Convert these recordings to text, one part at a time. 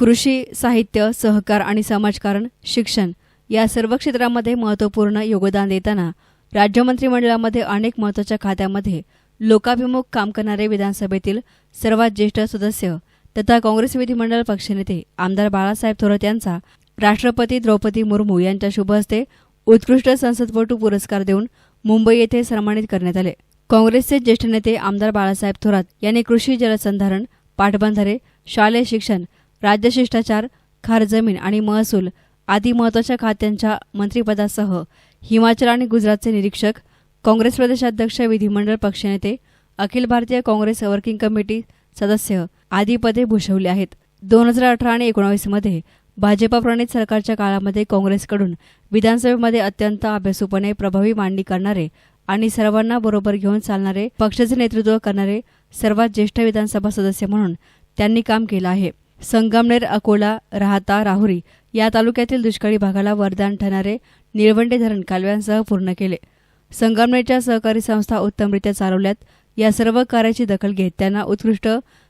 कृषी साहित्य सहकार आणि समाजकारण शिक्षण या सर्व क्षेत्रामध्ये महत्त्वपूर्ण योगदान देताना राज्य मंत्रिमंडळामध्ये अनेक महत्त्वाच्या खात्यामध्ये लोकाभिमुख काम करणारे विधानसभेतील सर्वात ज्येष्ठ सदस्य तथा काँग्रेस विधिमंडळ पक्षनेते आमदार बाळासाहेब थोरात यांचा राष्ट्रपती द्रौपदी मुर्मू यांच्या शुभ हस्ते उत्कृष्ट संसदपटू पुरस्कार देऊन मुंबई येथे सन्मानित करण्यात आले. काँग्रेसचे ज्येष्ठ नेते आमदार बाळासाहेब थोरात यांनी कृषी जलसंधारण पाटबंधारे शालेय शिक्षण राज्य शिष्टाचार खार जमीन आणि महसूल आदी महत्त्वाच्या खात्यांच्या मंत्रिपदासह हिमाचल आणि गुजरातचे निरीक्षक काँग्रेस प्रदेशाध्यक्ष विधिमंडळ पक्षनेते अखिल भारतीय काँग्रेस वर्किंग कमिटी सदस्य आदी पदे भूषवली आहेत. दोन हजार अठरा आणि एकोणावीसमध्ये भाजपा प्रणित सरकारच्या काळामध्ये काँग्रेसकडून विधानसभेमध्ये अत्यंत अभ्यासूपणे प्रभावी मांडणी करणारे आणि सर्वांना बरोबर घेऊन चालणारे पक्षाचे नेतृत्व करणारे सर्वात ज्येष्ठ विधानसभा सदस्य म्हणून त्यांनी काम केलं आहे. संगमनेर अकोला राहता राहुरी या तालुक्यातील दुष्काळी भागाला वरदान ठरणारे निळवंडे धरण कालव्यांसह पूर्ण केले. संगमनेरच्या सहकारी संस्था उत्तमरित्या चालवल्यात. या सर्व कार्याची दखल घेत त्यांना उत्कृष्ट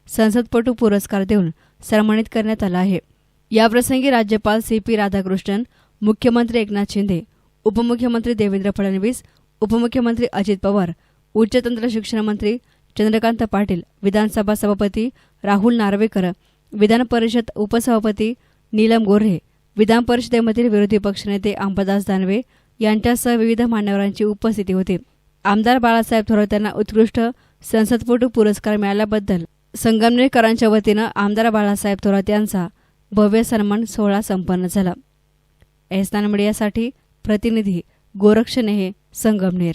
संसदपटू पुरस्कार देऊन सन्मानित करण्यात आला आहे. याप्रसंगी राज्यपाल सी पी राधाकृष्णन मुख्यमंत्री एकनाथ शिंदे उपमुख्यमंत्री देवेंद्र फडणवीस उपमुख्यमंत्री अजित पवार उच्च तंत्र शिक्षण मंत्री चंद्रकांत पाटील विधानसभा सभापती राहुल नार्वेकर विधान परिषद उपसभापती नीलम गोऱ्हे विधान परिषदेमधील विरोधी पक्षनेते अंबादास दानवे यांच्यासह विविध मान्यवरांची उपस्थिती होती. आमदार बाळासाहेब थोरात यांना उत्कृष्ट संसदपटू पुरस्कार मिळाल्याबद्दल संगमनेरकरांच्या वतीनं आमदार बाळासाहेब थोरात यांचा भव्य सन्मान सोहळा संपन्न झाला. एस्तान मीडियासाठी प्रतिनिधी गोरक्ष नेहे संगमनेर.